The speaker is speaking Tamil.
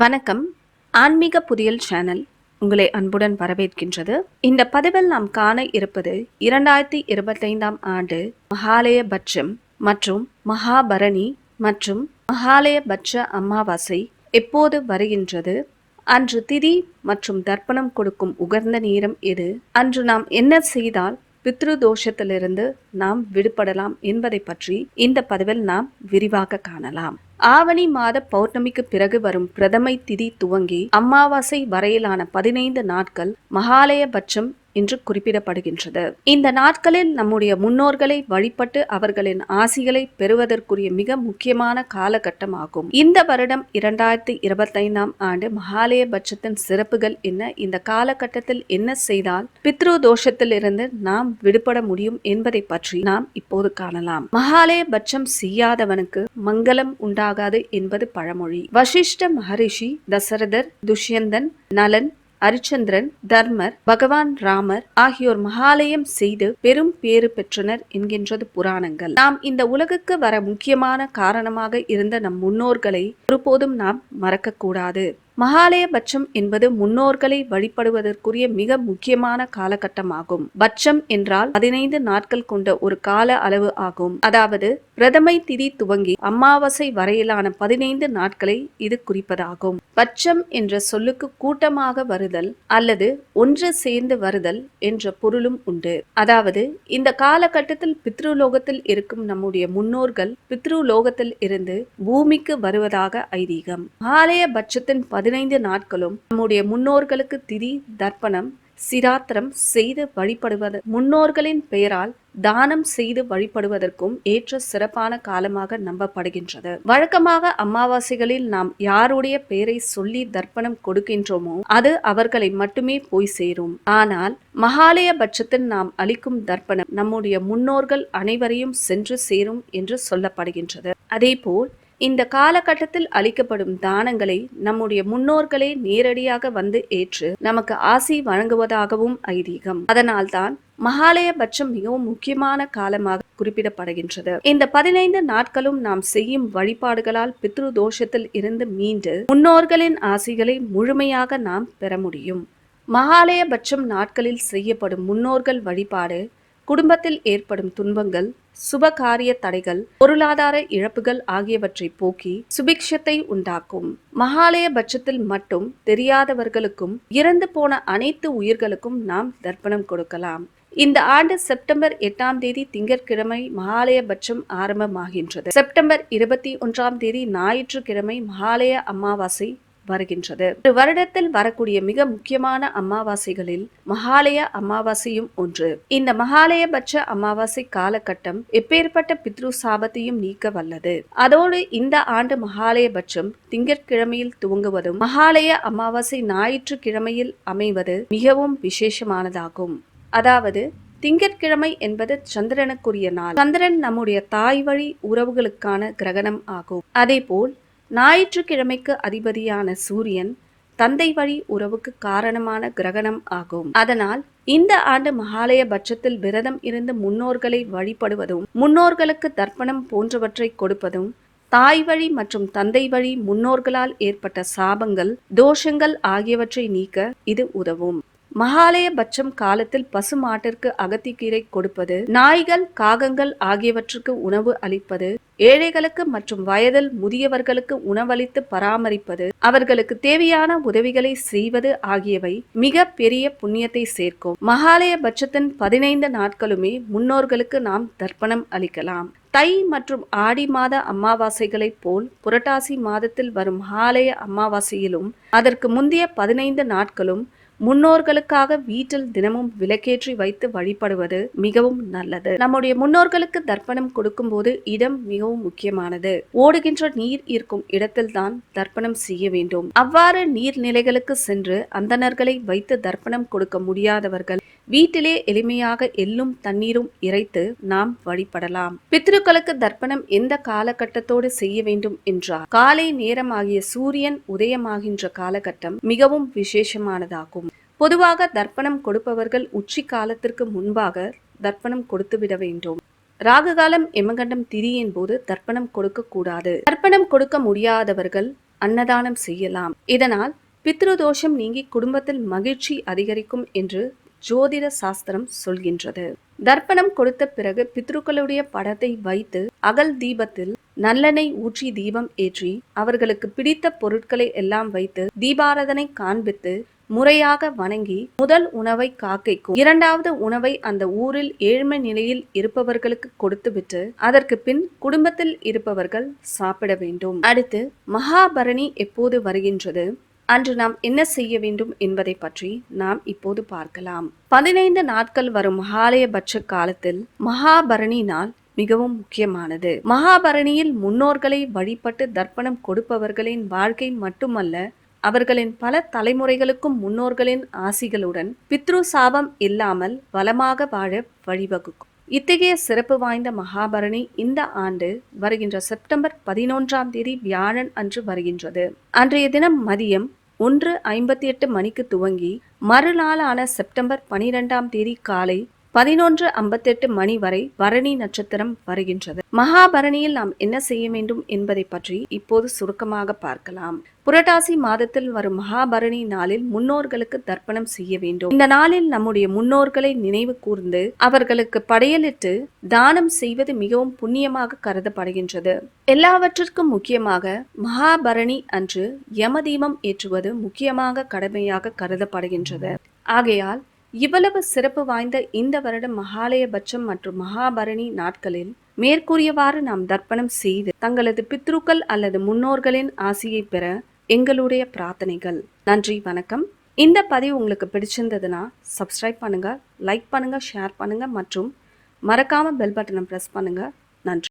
வணக்கம். ஆன்மீக புதியல் சேனல் உங்களை அன்புடன் வரவேற்கின்றது. இந்த பதிவில் நாம் காண இருப்பது இரண்டாயிரத்தி இருபத்தைந்தாம் ஆண்டு மகாலய பட்சம் மற்றும் மகாபரணி மற்றும் மகாலய பட்ச அமாவாசை எப்போது வருகின்றது? அன்று திதி மற்றும் தர்ப்பணம் கொடுக்கும் உகர்ந்த நேரம் எது? அன்று நாம் என்ன செய்தால் பித்ரு தோஷத்திலிருந்து நாம் விடுபடலாம் என்பதை பற்றி இந்த பதிவில் நாம் விரிவாக காணலாம். ஆவணி மாத பௌர்ணமிக்கு பிறகு வரும் பிரதமை திதி துவங்கி அமாவாசை வரையிலான பதினைந்து நாட்கள் மகாலயபட்சம் என்று குறிப்பிடப்படுகின்றது. இந்த நாட்களில் நம்முடைய முன்னோர்களை வழிபட்டு அவர்களின் ஆசிகளை பெறுவதற்குரிய மிக முக்கியமான காலகட்டமாகும். இந்த வருடம் இரண்டாயிரத்தி இருபத்தைந்தாம் ஆண்டு மகாலயபட்சத்தின் சிறப்புகள் என்ன? இந்த காலகட்டத்தில் என்ன செய்தால் பித்ரு தோஷத்திலிருந்து நாம் விடுபட முடியும் என்பதை பற்றி நாம் இப்போது காணலாம். மகாலயபட்சம் செய்யாதவனுக்கு மங்களம் ஆகாது என்பது பழமொழி. வசிஷ்ட மகரிஷி தசரதர் துஷ்யந்தன் நலன் அரிச்சந்திரன் தர்மர் பகவான் ராமர் ஆகியோர் மகாலயம் செய்து பெரும் பேறு பெற்றனர் என்கின்றது புராணங்கள். நாம் இந்த உலகுக்கு வர முக்கியமான காரணமாக இருந்த நம் முன்னோர்களை ஒருபோதும் நாம் மறக்கக்கூடாது. மகாலய பட்சம் என்பது முன்னோர்களை வழிபடுவதற்குரிய மிக முக்கியமான காலகட்டமாகும். பட்சம் என்றால் பதினைந்து நாட்கள் கொண்ட ஒரு கால அளவு ஆகும். அதாவது பிரதமை திதி துவங்கி அமாவாசை வரையிலான பதினைந்து நாட்களை இது குறிப்பதாகும். பட்சம் என்ற சொல்லுக்கு கூட்டமாக வருதல் அல்லது ஒன்று சேர்ந்து வருதல் என்ற பொருளும் உண்டு. அதாவது இந்த காலகட்டத்தில் பித்ருலோகத்தில் இருக்கும் நம்முடைய முன்னோர்கள் பித்ருலோகத்தில் இருந்து பூமிக்கு வருவதாக ஐதீகம். ஆலய பட்சத்தின் பதினைந்து நாட்களும் நம்முடைய முன்னோர்களுக்கு திதி தர்ப்பணம் சிராத்திரம் செய்து வழிபடுவது முன்னோர்களின் பெயரால் தானம் செய்து வழிபடுவதற்கும் ஏற்ற சிறப்பான காலமாக நம்பப்படுகின்றது. வழக்கமாக அமாவாசைகளில் நாம் யாருடைய பெயரை சொல்லி தர்ப்பணம் கொடுக்கின்றோமோ அது அவர்களை மட்டுமே போய் சேரும். ஆனால் மகாலய பட்சத்தில் நாம் அளிக்கும் தர்ப்பணம் நம்முடைய முன்னோர்கள் அனைவரையும் சென்று சேரும் என்று சொல்லப்படுகின்றது. அதேபோல் இந்த காலகட்டத்தில் அளிக்கப்படும் தானங்களை நம்முடைய முன்னோர்களே நேரடியாக வந்து ஏற்று நமக்கு ஆசி வழங்குவதாகவும் ஐதீகம். அதனால்தான் மகாலய பட்சம் மிகவும் முக்கியமான காலமாக குறிப்பிடப்படுகின்றது. இந்த பதினைந்து நாட்களும் நாம் செய்யும் வழிபாடுகளால் பித்ரு தோஷத்தில் இருந்து மீண்டு முன்னோர்களின் ஆசிகளை முழுமையாக நாம் பெற முடியும். மகாலய பட்சம் நாட்களில் செய்யப்படும் முன்னோர்கள் வழிபாடு குடும்பத்தில் ஏற்படும் துன்பங்கள் சுபகாரிய தடைகள் பொருளாதார இழப்புகள் ஆகியவற்றை போக்கி சுபிக்ஷத்தை உண்டாக்கும். மகாலய பட்சத்தில் மட்டும் தெரியாதவர்களுக்கும் இறந்து போன அனைத்து உயிர்களுக்கும் நாம் தர்ப்பணம் கொடுக்கலாம். இந்த ஆண்டு செப்டம்பர் எட்டாம் தேதி திங்கட்கிழமை மகாலய பட்சம் ஆரம்பமாகின்றது. செப்டம்பர் இருபத்தி ஒன்றாம் தேதி ஞாயிற்றுக்கிழமை மகாலய அமாவாசை வருகின்றது. ஒரு வருடத்தில் வரக்கூடிய மிக முக்கியமான அமாவாசைகளில் மகாலய அமாவாசையும் ஒன்று. இந்த மகாலயபட்ச அமாவாசை காலகட்டம் எப்பேற்பட்ட பித்ரு சாபத்தையும் நீக்க வல்லது. அதோடு இந்த ஆண்டு மகாலயபட்சம் திங்கட்கிழமையில் துவங்குவதும் மகாலய அமாவாசை ஞாயிற்றுக்கிழமையில் அமைவது மிகவும் விசேஷமானதாகும். அதாவது திங்கட்கிழமை என்பது சந்திரனுக்குரிய நாள். சந்திரன் நம்முடைய தாய் வழி உறவுகளுக்கான கிரகணம் ஆகும். அதேபோல் ஞாயிற்றுக்கிழமைக்கு அதிபதியான சூரியன் தந்தை வழி உறவுக்கு காரணமான கிரகணம் ஆகும். அதனால் இந்த ஆண்டு மகாலய பட்சத்தில் விரதம் இருந்து முன்னோர்களை வழிபடுவதும் முன்னோர்களுக்கு தர்ப்பணம் போன்றவற்றை கொடுப்பதும் தாய் வழி மற்றும் தந்தை வழி முன்னோர்களால் ஏற்பட்ட சாபங்கள் தோஷங்கள் ஆகியவற்றை நீக்க இது உதவும். மகாலய பட்சம் காலத்தில் பசு மாட்டிற்கு அகத்திக்கீரை கொடுப்பது நாய்கள் காகங்கள் ஆகியவற்றுக்கு உணவு அளிப்பது ஏழைகளுக்கு மற்றும் வயதில் முதியவர்களுக்கு உணவளித்து பராமரிப்பது அவர்களுக்கு தேவையான உதவிகளை செய்வது ஆகியவை மிக பெரிய புண்ணியத்தை சேர்க்கும். மகாலய பட்சத்தின் பதினைந்து நாட்களுமே முன்னோர்களுக்கு நாம் தர்ப்பணம் அளிக்கலாம். தை மற்றும் ஆடி மாத அமாவாசைகளைப் போல் புரட்டாசி மாதத்தில் வரும் ஆலய அமாவாசையிலும் அதற்கு முந்தைய பதினைந்து நாட்களும் முன்னோர்களுக்காக வீட்டில் தினமும் விளக்கேற்றி வைத்து வழிபடுவது மிகவும் நல்லது. நம்முடைய முன்னோர்களுக்கு தர்ப்பணம் கொடுக்கும்போது இடம் மிகவும் முக்கியமானது. ஓடுகின்ற நீர் இருக்கும் இடத்தில்தான் தர்ப்பணம் செய்ய வேண்டும். அவ்வாறு நீர்நிலைகளுக்கு சென்று அந்தணர்களை வைத்து தர்ப்பணம் கொடுக்க முடியாதவர்கள் வீட்டிலே எளிமையாக எள்ளும் தண்ணீரும் இறைத்து நாம் வழிபடலாம். பித்ருக்களுக்கு தர்ப்பணம் எந்த காலகட்டத்தோடு செய்ய வேண்டும் என்றால் காலை நேரமாகிய சூரியன் உதயமாகின்ற காலகட்டம் மிகவும் விசேஷமானதாகும். பொதுவாக தர்ப்பணம் கொடுப்பவர்கள் உச்சி காலத்திற்கு முன்பாக தர்ப்பணம் கொடுத்துவிட வேண்டும். ராகு காலம் எமகண்டம் திரியின் போது தர்ப்பணம் கொடுக்க கூடாது. தர்ப்பணம் கொடுக்க முடியாதவர்கள் அன்னதானம் செய்யலாம். இதனால் பித்ருதோஷம் நீங்கி குடும்பத்தில் மகிழ்ச்சி அதிகரிக்கும் என்று ஜோதிட சாஸ்திரம் சொல்கின்றது. தர்ப்பணம் கொடுத்த பிறகு பித்ருக்களுடைய படத்தை வைத்து அகல் தீபத்தில் நல்லெண்ணெய் ஊற்றி தீபம் ஏற்றி அவர்களுக்கு பிடித்த பொருட்களை எல்லாம் வைத்து தீபாரதனை காண்பித்து முறையாக வணங்கி முதல் உணவை காக்கைக்கும் இரண்டாவது உணவை அந்த ஊரில் ஏழ்மை நிலையில் இருப்பவர்களுக்கு கொடுத்துவிட்டு அதற்கு பின் குடும்பத்தில் இருப்பவர்கள் சாப்பிட வேண்டும். அடுத்து மகாபரணி எப்போது வருகின்றது? அன்று நாம் என்ன செய்ய வேண்டும் என்பதை பற்றி நாம் இப்போது பார்க்கலாம். பதினைந்து நாட்கள் வரும் மகாலயபட்ச காலத்தில் மகாபரணி நாள் மிகவும் முக்கியமானது. மகாபரணியில் முன்னோர்களை வழிபட்டு தர்ப்பணம் கொடுப்பவர்களின் வாழ்க்கை மட்டுமல்ல அவர்களின் பல தலைமுறைகளுக்கும் முன்னோர்களின் ஆசிகளுடன் பித்ரு சாபம் இல்லாமல் வளமாக வாழ வழிவகுக்கும். இத்தகைய சிறப்பு வாய்ந்த மகாபரணி இந்த ஆண்டு வருகின்ற செப்டம்பர் பதினொன்றாம் தேதி வியாழன் அன்று வருகின்றது. அன்றைய தினம் மதியம் ஒன்று ஐம்பத்தி எட்டு மணிக்கு துவங்கி மறுநாளான செப்டம்பர் பனிரெண்டாம் தேதி காலை பதினொன்று ஐம்பத்தெட்டு மணி வரை பரணி நட்சத்திரம் வருகின்றது. மகாபரணியில் நாம் என்ன செய்ய வேண்டும் என்பதை பற்றி இப்போது சுருக்கமாக பார்க்கலாம். புரட்டாசி மாதத்தில் வரும் மகாபரணி நாளில் முன்னோர்களுக்கு தர்ப்பணம் செய்ய வேண்டும். இந்த நாளில் நம்முடைய முன்னோர்களை நினைவு கூர்ந்து அவர்களுக்கு படையலிட்டு தானம் செய்வது மிகவும் புண்ணியமாக கருதப்படுகின்றது. எல்லாவற்றிற்கும் முக்கியமாக மகாபரணி அன்று யமதீபம் ஏற்றுவது முக்கியமாக கடமையாக கருதப்படுகின்றது. ஆகையால் இவ்வளவு சிறப்பு வாய்ந்த இந்த வருடம் மகாலயபட்சம் மற்றும் மகாபரணி நாட்களில் மேற்கூறியவாறு நாம் தர்ப்பணம் செய்து தங்களது பித்ருக்கள் அல்லது முன்னோர்களின் ஆசியை பெற எங்களுடைய பிரார்த்தனைகள். நன்றி வணக்கம். இந்த பதிவு உங்களுக்கு பிடிச்சிருந்ததுன்னா சப்ஸ்கிரைப் பண்ணுங்க லைக் பண்ணுங்க ஷேர் பண்ணுங்க மற்றும் மறக்காம பெல் பட்டனை ப்ரெஸ் பண்ணுங்க. நன்றி.